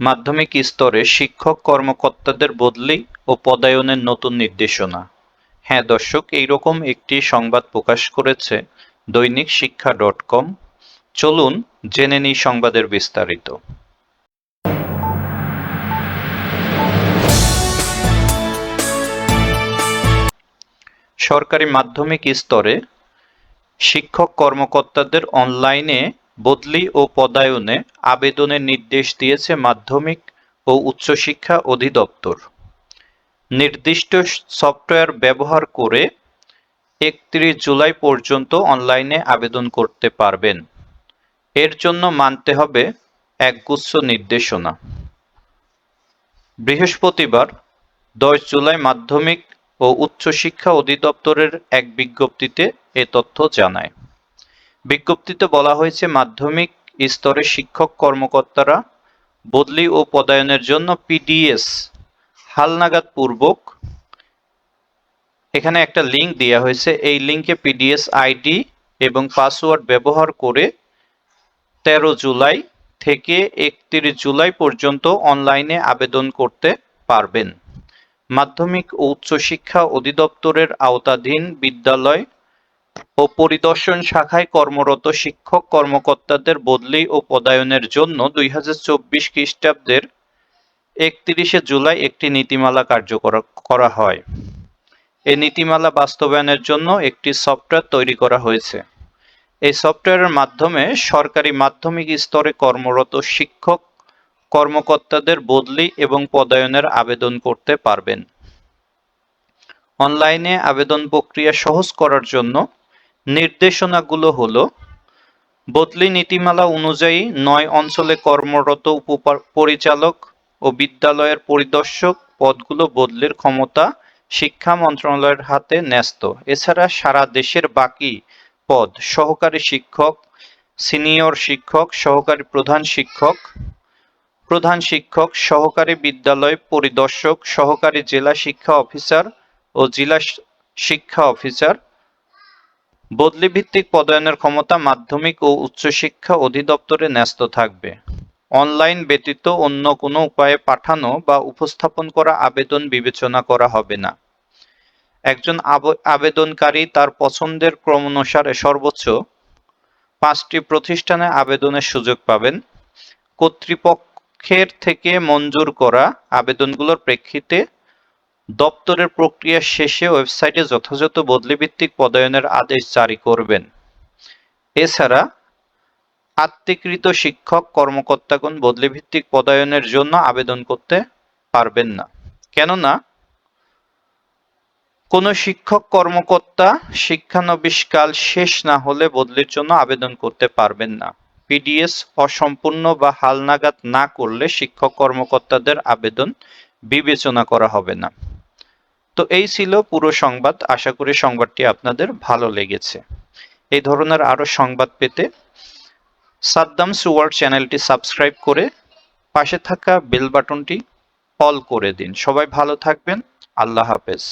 মাধ্যমিক স্তরে শিক্ষক কর্মকর্তাদের বদলি ও পদায়নের নতুন নির্দেশনা। হ্যাঁ দর্শক, এইরকম একটি সংবাদ প্রকাশ করেছে দৈনিক শিক্ষা ডট কম। চলুন জেনে নিই সংবাদের বিস্তারিত। সরকারি মাধ্যমিক স্তরে শিক্ষক কর্মকর্তাদের অনলাইনে বদলি ও পদায়নে আবেদনের নির্দেশ দিয়েছে মাধ্যমিক ও উচ্চশিক্ষা অধিদপ্তর। নির্দিষ্ট সফটওয়্যার ব্যবহার করে একত্রিশ জুলাই পর্যন্ত অনলাইনে আবেদন করতে পারবেন। এর জন্য মানতে হবে একগুচ্ছ নির্দেশনা। বৃহস্পতিবার, দশ জুলাই মাধ্যমিক ও উচ্চশিক্ষা অধিদপ্তরের এক বিজ্ঞপ্তিতে এ তথ্য জানায়। বিজ্ঞপ্তিতে বলা হয়েছে, মাধ্যমিক স্তরে শিক্ষক কর্মকর্তারা বদলি ও পদায়নের জন্য পিডিএস হালনাগাদ পূর্বক এখানে একটা লিংক দেওয়া হয়েছে। এই লিংকে পিডিএস আইডি এবং পাসওয়ার্ড ব্যবহার করে তেরো জুলাই থেকে একত্রিশ জুলাই পর্যন্ত অনলাইনে আবেদন করতে পারবেন। মাধ্যমিক ও উচ্চশিক্ষা অধিদপ্তরের আওতাধীন বিদ্যালয় ও পরিদর্শন শাখায় কর্মরত শিক্ষক কর্মকর্তাদের বদলি ও পদায়নের জন্য দুই হাজার চব্বিশ খ্রিস্টাব্দের একত্রিশে জুলাই একটি নীতিমালা কার্যকর করা হয়। এই নীতিমালা বাস্তবায়নের জন্য একটি সফটওয়্যার তৈরি করা হয়েছে। এই সফটওয়্যারের মাধ্যমে সরকারি মাধ্যমিক স্তরে কর্মরত শিক্ষক কর্মকর্তাদের বদলি এবং পদায়নের আবেদন করতে পারবেন। অনলাইনে আবেদন প্রক্রিয়া সহজ করার জন্য নির্দেশনাগুলো হলো, বদলি নীতিমালা অনুযায়ী নয় অঞ্চলে কর্মরত পরিচালক ও বিদ্যালয়ের পরিদর্শক পদগুলো বদলির ক্ষমতা শিক্ষা মন্ত্রণালয়ের হাতে ন্যস্ত। এছাড়া সারা দেশের বাকি পদ, সহকারী শিক্ষক, সিনিয়র শিক্ষক, সহকারী প্রধান শিক্ষক প্রধান শিক্ষক, সহকারী বিদ্যালয় পরিদর্শক, সহকারী জেলা শিক্ষা অফিসার ও জেলা শিক্ষা অফিসার বদলি ভিত্তিক পদায়নের ক্ষমতা মাধ্যমিক ও উচ্চশিক্ষা অধিদপ্তরে ন্যস্ত থাকবে। অনলাইন ব্যতীত অন্য কোনো উপায়ে পাঠানো বা উপস্থাপন করা আবেদন বিবেচনা করা হবে না। একজন আবেদনকারী তার পছন্দের ক্রম অনুসারে সর্বোচ্চ পাঁচটি প্রতিষ্ঠানে আবেদনের সুযোগ পাবেন। কর্তৃপক্ষের থেকে মঞ্জুর করা আবেদনগুলোর প্রেক্ষিতে দপ্তরের প্রক্রিয়া শেষে ওয়েবসাইটে যথাযথ বদলিভিত্তিক পদায়নের আদেশ জারি করবেন। এছাড়া, আত্মীকৃত শিক্ষক, কর্মকর্তাগণ বদলিভিত্তিক পদায়নের জন্য আবেদন করতে পারবেন না। কেননা, কোনো শিক্ষক, কর্মকর্তা শিক্ষানবিশকাল শেষ না হলে বদলির জন্য আবেদন করতে পারবেন না। পিডিএস অসম্পূর্ণ বা হালনাগাদ না করলে শিক্ষক, কর্মকর্তাদের আবেদন বিবেচনা করা হবে না। তো এই ছিল পুরো সংবাদ। আশা করি সংবাদটি আপনাদের ভালো লেগেছে। এই ধরনের আরও সংবাদ পেতে সাদ্দাম সুয়ার চ্যানেলটি সাবস্ক্রাইব করে পাশে থাকা বেল বাটনটি অল করে দিন। সবাই ভালো থাকবেন। আল্লাহ হাফেজ।